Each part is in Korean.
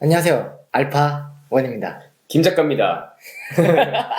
안녕하세요. 알파 원입니다. 김 작가입니다.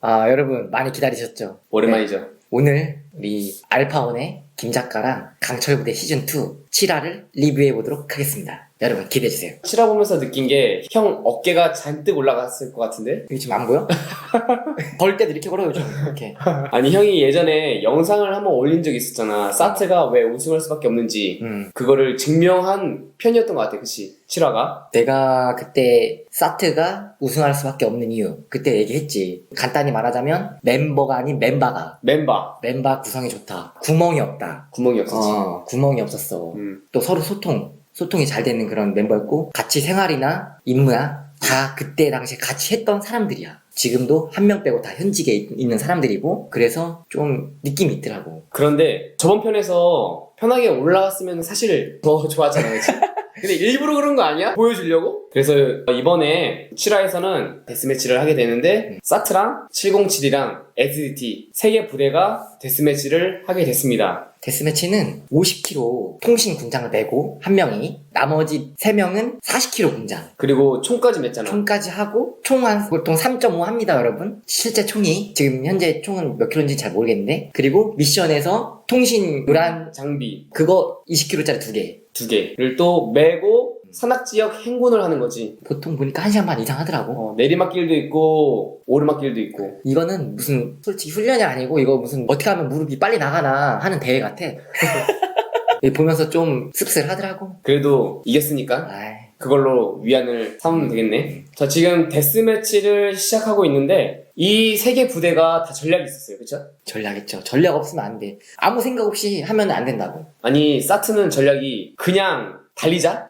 아, 여러분 많이 기다리셨죠? 오랜만이죠. 오늘 우리 알파원의 김 작가랑 강철부대 시즌2 7화를 리뷰해 보도록 하겠습니다. 여러분 기대해 주세요. 실화 보면서 느낀 게 형 어깨가 잔뜩 올라갔을 것 같은데? 여기 지금 안 보여? 걸 때도 이렇게 걸어요, 좀. 이렇게. 아니 형이 예전에 영상을 한번 올린 적이 있었잖아. 사트가 왜 우승할 수밖에 없는지 음. 그거를 증명한 편이었던 것 같아. 그치? 실화가? 내가 그때 사트가 우승할 수밖에 없는 이유 그때 얘기했지. 간단히 말하자면 멤버가 아닌 멤버가 멤버 멤버 구성이 좋다. 구멍이 없다. 구멍이 없었지. 어, 구멍이 없었어. 음. 또 서로 소통, 소통이 잘 되는 그런 멤버였고, 같이 생활이나 임무야, 다 그때 당시에 같이 했던 사람들이야. 지금도 한 명 빼고 다 현직에 있- 있는 사람들이고, 그래서 좀 느낌이 있더라고. 그런데 저번 편에서 편하게 올라갔으면 사실 더 좋았잖아. 그치? 근데 일부러 그런 거 아니야? 보여주려고? 그래서 이번에 7화에서는 데스매치를 하게 되는데 사트랑 707이랑 SDT 세 개 부대가 데스매치를 하게 됐습니다. 데스매치는 50kg 통신 군장을 메고, 한 명이, 나머지 세 명은 40kg 군장. 그리고 총까지 맸잖아. 총까지 하고, 총 한, 보통 3.5 합니다, 여러분. 실제 총이, 지금 현재 총은 몇 킬로인지 잘 모르겠는데, 그리고 미션에서 통신 요란, 장비 그거 20kg짜리 두 개. 두 개를 또 메고 산악지역 행군을 하는 거지. 보통 보니까 1시간 반 이상 하더라고. 어, 내리막길도 있고 오르막길도 있고. 이거는 무슨 솔직히 훈련이 아니고 이거 무슨 어떻게 하면 무릎이 빨리 나가나 하는 대회 같아. 이거 보면서 좀 씁쓸하더라고. 그래도 이겼으니까 아이, 그걸로 위안을 삼으면 되겠네. 자, 지금 데스매치를 시작하고 있는데, 이 세 개 부대가 다 전략이 있었어요. 그쵸? 전략 있죠. 전략 없으면 안 돼. 아무 생각 없이 하면 안 된다고. 아니, 사트는 전략이 그냥 달리자?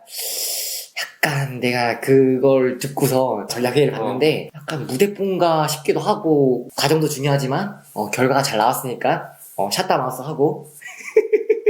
약간 내가 그걸 듣고서 전략회의를 봤는데 약간 무대뽕가 싶기도 하고 과정도 중요하지만 어, 결과가 잘 나왔으니까 어, 샷다 마우스 하고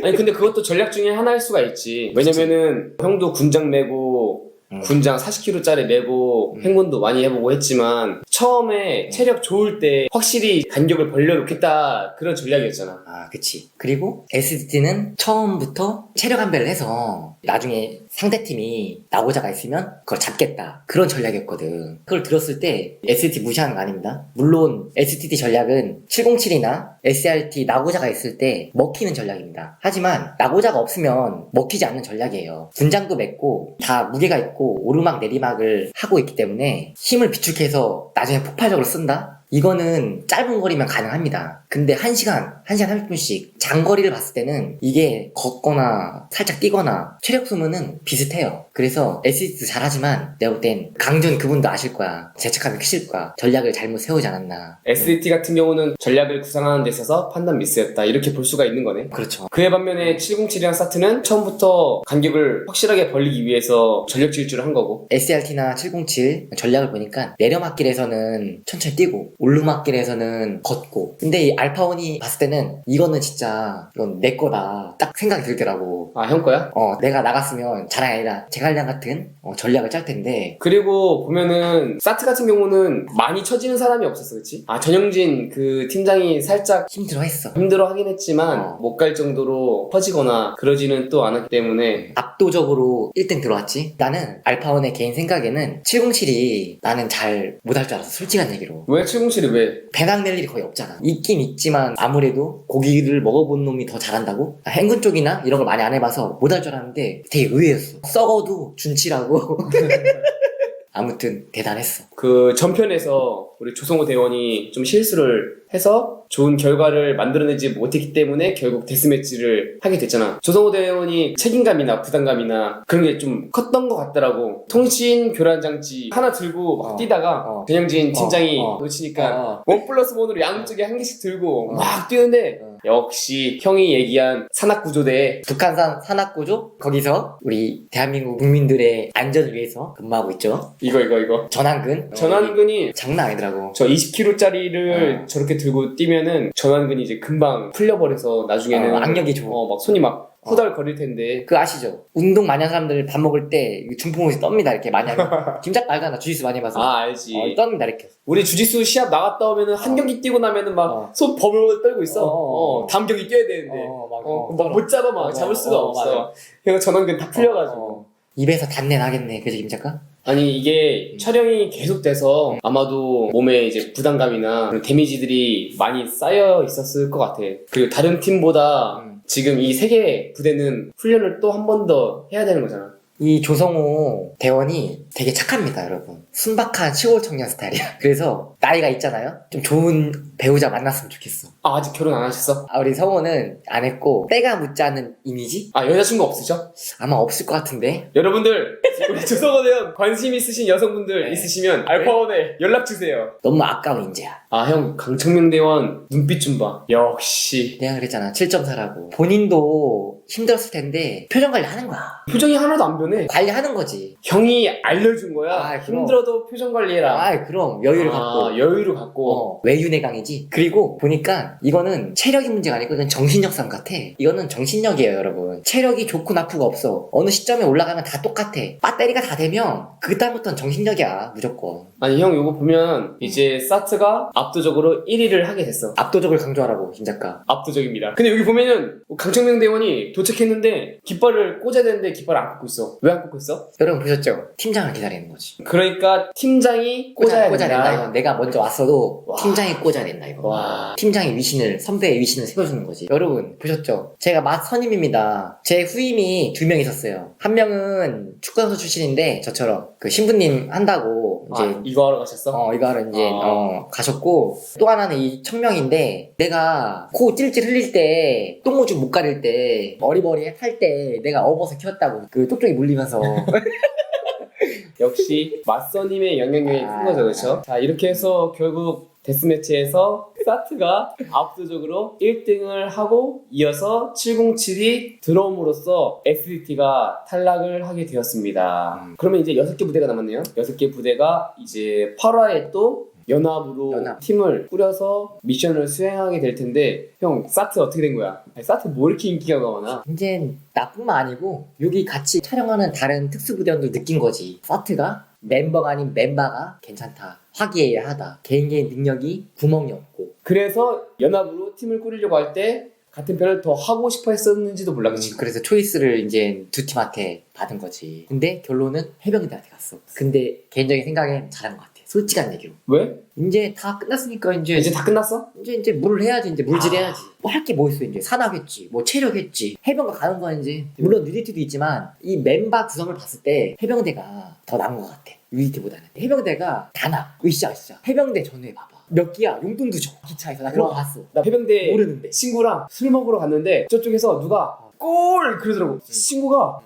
아니, 근데 그것도 전략 중에 하나일 수가 있지. 왜냐면은, 형도 군장 메고, 음. 군장 40kg짜리 메고, 음. 행군도 많이 해보고 했지만, 처음에 체력 좋을 때 확실히 간격을 벌려놓겠다. 그런 전략이었잖아. 아, 그치. 그리고 SDT는 처음부터 체력 한배를 해서 나중에 상대팀이 나고자가 있으면 그걸 잡겠다. 그런 전략이었거든. 그걸 들었을 때 SDT 무시하는 거 아닙니다. 물론 SDT 전략은 707이나 SRT 나고자가 있을 때 먹히는 전략입니다. 하지만 나고자가 없으면 먹히지 않는 전략이에요. 군장도 맺고 다 무게가 있고 오르막 내리막을 하고 있기 때문에 힘을 비축해서 나중에 폭발적으로 쓴다? 이거는 짧은 거리면 가능합니다. 근데 1시간, 1시간 30분씩 장거리를 봤을 때는 이게 걷거나 살짝 뛰거나 체력 소모는 비슷해요. 그래서 SE도 잘하지만 내가 볼 땐 강준 그분도 아실 거야. 재책하면 크실 거야. 전략을 잘못 세우지 않았나. SDT 같은 경우는 전략을 구상하는 데 있어서 판단 미스였다. 이렇게 볼 수가 있는 거네. 그렇죠. 그에 반면에 707이랑 사트는 처음부터 간격을 확실하게 벌리기 위해서 전력 질주를 한 거고 SRT나 707 전략을 보니까 내려막길에서는 천천히 뛰고 오르막길에서는 걷고 근데 이 알파원이 봤을 때는 이거는 진짜 이건 내 거다 딱 생각이 들더라고 아 형 거야? 어, 내가 나갔으면 자랑이 아니라 제갈량 같은 어, 전략을 짤 텐데 그리고 보면은 사트 같은 경우는 많이 처지는 사람이 없었어 그치? 아 전영진 그 팀장이 살짝 힘들어 했어. 힘들어 하긴 했지만 어. 못 갈 정도로 퍼지거나 그러지는 또 않았기 때문에 압도적으로 1등 들어왔지? 나는 알파원의 개인 생각에는 707이 나는 잘 못할 줄 알았어. 솔직한 얘기로. 왜 707이 왜? 배낭 낼 일이 거의 없잖아. 있긴 있지만 아무래도 고기를 먹어본 놈이 더 잘한다고? 아, 행군 쪽이나 이런 걸 많이 안 해봐서 못 할 줄 알았는데 되게 의외였어. 썩어도 준치라고. 아무튼 대단했어. 그 전편에서 우리 조성호 대원이 좀 실수를 해서 좋은 결과를 만들어내지 못했기 때문에 결국 데스매치를 하게 됐잖아. 조성호 대원이 책임감이나 부담감이나 그런 게 좀 컸던 것 같더라고. 통신 교란 장치 하나 들고 막 어. 뛰다가 어. 전영진 팀장이 어, 어. 놓치니까 어. 원 플러스 원으로 양쪽에 한 개씩 들고 어. 막 뛰는데 어. 역시 형이 얘기한 산악구조대 북한산 산악구조 거기서 우리 대한민국 국민들의 안전을 위해서 근무하고 있죠. 이거 이거 이거 전환근. 전완근이 장난 아니더라고. 저 20kg짜리를 어. 저렇게 들고 뛰면은 전완근이 이제 금방 풀려버려서 나중에는 어, 악력이 좋아. 어, 막 손이 막 후덜거릴 텐데. 그 아시죠? 운동 많이 하는 사람들 밥 먹을 때 중풍에서 떱니다 이렇게 많이 하면 김작 알잖아 주짓수 많이 해봐서 아 알지. 어, 떱니다 이렇게 우리 주짓수 시합 나갔다 오면은 한 경기 뛰고 나면은 막 어. 손 버물버물 떨고 있어. 어, 어, 어, 다음 경기 뛰어야 되는데. 어. 어, 어, 막못 잡아 막 맞아. 잡을 수가 어, 없어. 맞아. 그래서 전원근 다 풀려가지고. 어. 입에서 단내 나겠네 그지 김 작가? 아니 이게 음. 촬영이 계속돼서 아마도 몸에 이제 부담감이나 데미지들이 많이 쌓여 있었을 것 같아. 그리고 다른 팀보다 음. 지금 이 세 개 부대는 훈련을 또 한 번 더 해야 되는 거잖아. 이 조성호 대원이 되게 착합니다, 여러분. 순박한 시골 청년 스타일이야. 그래서 나이가 있잖아요. 좀 좋은 배우자 만났으면 좋겠어. 아 아직 결혼 안 하셨어? 아, 우리 성호는 안 했고 때가 묻지 않은 이미지 아 여자친구 없으셔? 아마 없을 것 같은데. 여러분들 우리 대원 관심 있으신 여성분들 네. 있으시면 알파원에 연락 주세요. 너무 아까운 인재야. 아 형 강청명 대원 눈빛 좀 봐. 역시 내가 그랬잖아. 7.4라고. 본인도 힘들었을 텐데 표정 관리 하는 거야. 표정이 하나도 안 변해. 관리하는 거지. 형이 알 려준 거야. 아, 그럼. 힘들어도 표정 관리해라. 아, 그럼 여유를 아, 갖고. 여유를 갖고. 어, 외윤의 강이지. 그리고 보니까 이거는 체력이 문제가 아니고 그냥 정신력 싸움 같아. 이거는 정신력이에요, 여러분. 체력이 좋고 나쁘고 없어. 어느 시점에 올라가면 다 똑같아. 배터리가 다 되면 그 다음부터는 정신력이야, 무조건. 아니 형 이거 보면 이제 사트가 압도적으로 1위를 하게 됐어. 압도적을 강조하라고, 김 작가. 압도적입니다. 근데 여기 보면은 강청명 대원이 도착했는데 깃발을 꽂아야 되는데 깃발을 안 꽂고 있어. 왜 안 꽂고 있어? 여러분 보셨죠? 팀장을 기다리는 거지. 그러니까 팀장이 꽂아야, 꽂아야 된다. 된다. 이건 내가 먼저 왔어도 와. 팀장이 꽂아야 된다, 이거. 와. 팀장의 위신을, 선배의 위신을 세워주는 거지. 여러분, 보셨죠? 제가 막 선임입니다. 제 후임이 두 명 있었어요. 한 명은 축구선수 출신인데, 저처럼. 그 신부님 한다고, 이제, 아, 이거 하러 가셨어? 어, 이거 하러 이제, 아. 어, 가셨고, 또 하나는 이 청명인데, 내가 코 찔찔 흘릴 때, 똥오줌 못 가릴 때, 머리머리 할 때, 내가 업어서 키웠다고, 그 똑똑이 물리면서. 역시 맞서님의 영향력이 아. 큰 거죠, 그렇죠? 자 이렇게 해서 결국 데스매치에서 사트가 압도적으로 1등을 하고 이어서 707이 들어옴으로써 SDT가 탈락을 하게 되었습니다. 음. 그러면 이제 6개 부대가 남았네요. 6개 부대가 이제 8화에 또 연합으로 연합. 팀을 꾸려서 미션을 수행하게 될 텐데 형 사트 어떻게 된 거야? 아니, 사트 뭐 이렇게 인기가 많아? 이제 나뿐만 아니고 여기 같이 촬영하는 다른 특수부대원들 느낀 거지. 사트가 멤버가 아닌 멤버가 괜찮다. 화기애애하다. 개인 개인 능력이 구멍이 없고. 그래서 연합으로 팀을 꾸리려고 할 때 같은 편을 더 하고 싶어 했었는지도 몰라 그치? 그래서 초이스를 이제 두 팀한테 받은 거지. 근데 결론은 해병대한테 갔어. 근데 개인적인 생각엔 잘한 것 같아. 솔직한 얘기로. 왜? 이제 다 끝났으니까 이제 이제 다 끝났어? 이제 이제 물을 해야지 이제 물질 아. 해야지 뭐 할 게 뭐 있어 이제 산악했지 뭐 체력했지 해병가 가는 거야 이제 물론 유니티도 있지만 이 멤버 구성을 봤을 때 해병대가 더 나은 것 같아 유니티보다는 해병대가 다나 으쌰 으쌰 해병대 전후에 봐봐 몇 끼야? 용돈도 줘. 기차에서. 나 그런 거 와. 봤어. 나 해병대 모르는데. 친구랑 술 먹으러 갔는데 저쪽에서 누가 골 그러더라고. 친구가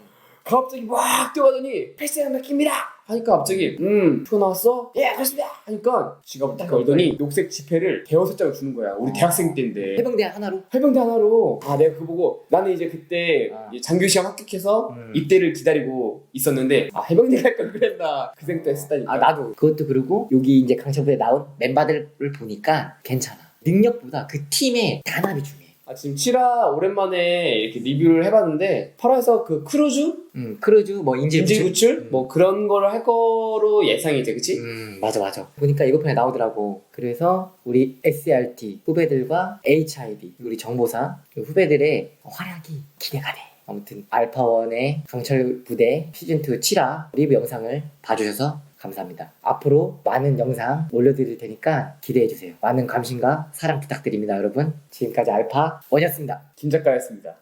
갑자기 막 뛰어가더니 패스한 느낌이다 하니까 갑자기 음 투어 나왔어? 예 그렇습니다. 하니까 지갑을 딱 열더니 녹색 지폐를 대여섯 장을 주는 거야 우리 어. 대학생 때인데. 해병대 하나로? 해병대 하나로. 아 내가 그거 보고 나는 이제 그때 아. 이 장교 시험 합격해서 음. 입대를 기다리고 있었는데 아 해병대 갈 걸 그랬나 그 생각 했었다니까. 아 나도. 그것도 그러고 여기 이제 강철부에 나온 멤버들을 보니까 괜찮아. 능력보다 그 팀의 단합이 중요해 아, 지금 7화 오랜만에 이렇게 리뷰를 해봤는데 8화에서 그 크루즈 음 크루즈 뭐 인질 인질 구출 구출 뭐 그런 거를 할 거로 예상이 돼 그치? 음, 맞아, 맞아. 보니까 이거편에 나오더라고. 그래서 우리 SRT 후배들과 HID, 우리 정보사 그 후배들의 활약이 기대가 돼. 아무튼 알파원의 강철 부대 시즌2 7화 리뷰 영상을 봐주셔서 감사합니다. 앞으로 많은 영상 올려드릴 테니까 기대해주세요. 많은 관심과 사랑 부탁드립니다, 여러분. 지금까지 알파 원이었습니다. 김 작가였습니다